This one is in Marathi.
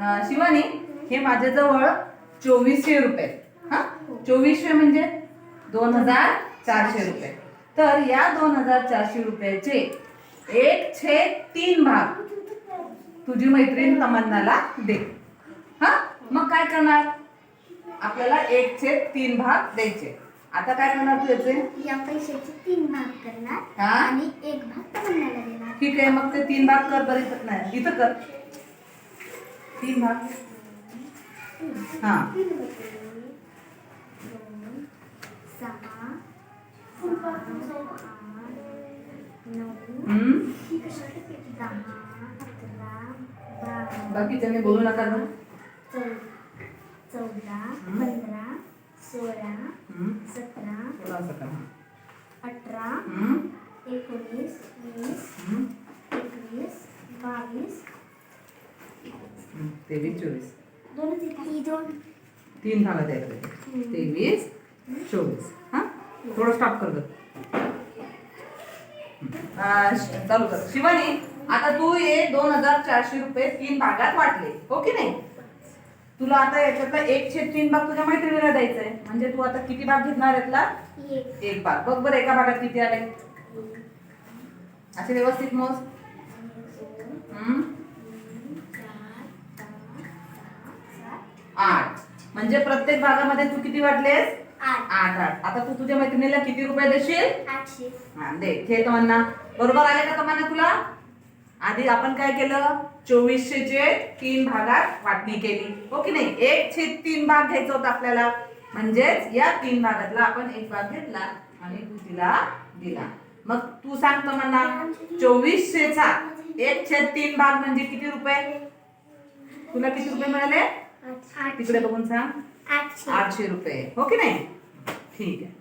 शिवानी हे माझ्याजवळ चोवीसशे रुपये. हा? चोवीसशे म्हणजे दोन हजार चारशे रुपये. तर या दोन हजार चारशे रुपयाचे एक छे तीन भाग तुझी मैत्रीण तमन्नाला दे. हा? मग काय करणार? आपल्याला एक छेद तीन भाग द्यायचे. आता काय करणार तू याचे? या पैशाचे तीन भाग करणार हा? आणि एक भाग तमन्नाला देणार. ठीक आहे मग ते तीन भाग कर बरं इथं नाही. इथं कर. तीन भाग हा बारा बाकीच्याने बोलू नका ना चौदा. पंधरा सोळा. सतरा. अठरा. एकोणीस तेवीस चोवीस. दोनच येतात दोन. तीन भागात आहे. तेवीस चोवीस. हा? थोडं स्टॉप कर चालू कर. शिवानी आता तू हे दोन हजार चारशे रुपये तीन भागात वाटले. हो की नाही? तुला आता याच्यातला एक छेद तीन भाग तुझ्या मैत्रिणीला द्यायचा आहे म्हणजे तू आता किती भाग घेणार यातला? एक. एक भाग. बघ बरं एका भागात किती आले. असे व्यवस्थित मोज. म्हणजे प्रत्येक भागामध्ये तू किती वाटलेस? आठ. आठ आता तू तुझ्या मैत्रिणीला किती रुपये देशील? आठशे. हा, दे. घे तमन्ना. बरोबर आले का तमन्ना तुला? आधी आपण काय केलं? चोवीसशे चे तीन भागात वाटणी केली. हो की नाही? एक छेद तीन भाग घ्यायचा होता आपल्याला. म्हणजेच या तीन भागातला आपण एक भाग घेतला आणि तू तिला दिला. मग तू सांग तमन्ना चोवीसशेचा एक छेद तीन भाग म्हणजे किती रुपये? तुला किती रुपये मिळाले? तिकडे बघून सांग. आठशे रुपये. हो की नाही? ठीक आहे.